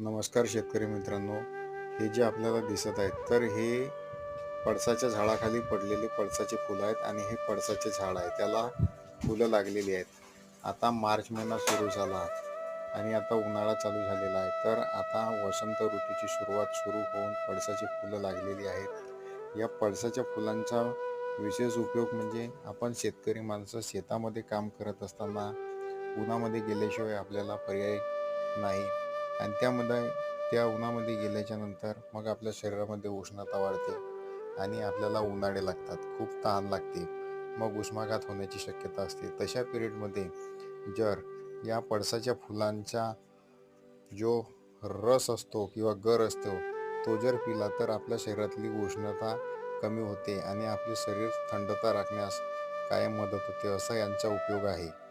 नमस्कार शेतकरी मित्रांनो. हे जे आपल्याला दिसत आहेत तर हे पळसाच्या झाडाखाली पडलेले पळसाचे फुलं आहेत आणि हे पळसाचे झाड आहे. त्याला फुलं लागलेली आहेत. आता मार्च महिना सुरू झाला आणि आता उन्हाळा चालू झालेला आहे. तर आता वसंत ऋतूची सुरुवात सुरू होऊन पळसाची फुलं लागलेली आहेत. या पळसाच्या फुलांचा विशेष उपयोग म्हणजे आपण शेतकरी माणसं शेतामध्ये काम करत असताना उन्हामध्ये गेल्याशिवाय आपल्याला पर्याय नाही. आणि त्यामध्ये त्या उन्हामध्ये गेल्याच्यानंतर मग आपल्या शरीरामध्ये उष्णता वाढते आणि आपल्याला उन्हाळे लागतात खूप तहान लागते. मग उष्माघात होण्याची शक्यता असते. तशा पिरियडमध्ये जर या पळसाच्या फुलांचा जो रस असतो किंवा गर असतो तो जर पिला तर आपल्या शरीरातली उष्णता कमी होते आणि आपले शरीर थंडता राखण्यास कायम मदत होते असा यांचा उपयोग आहे.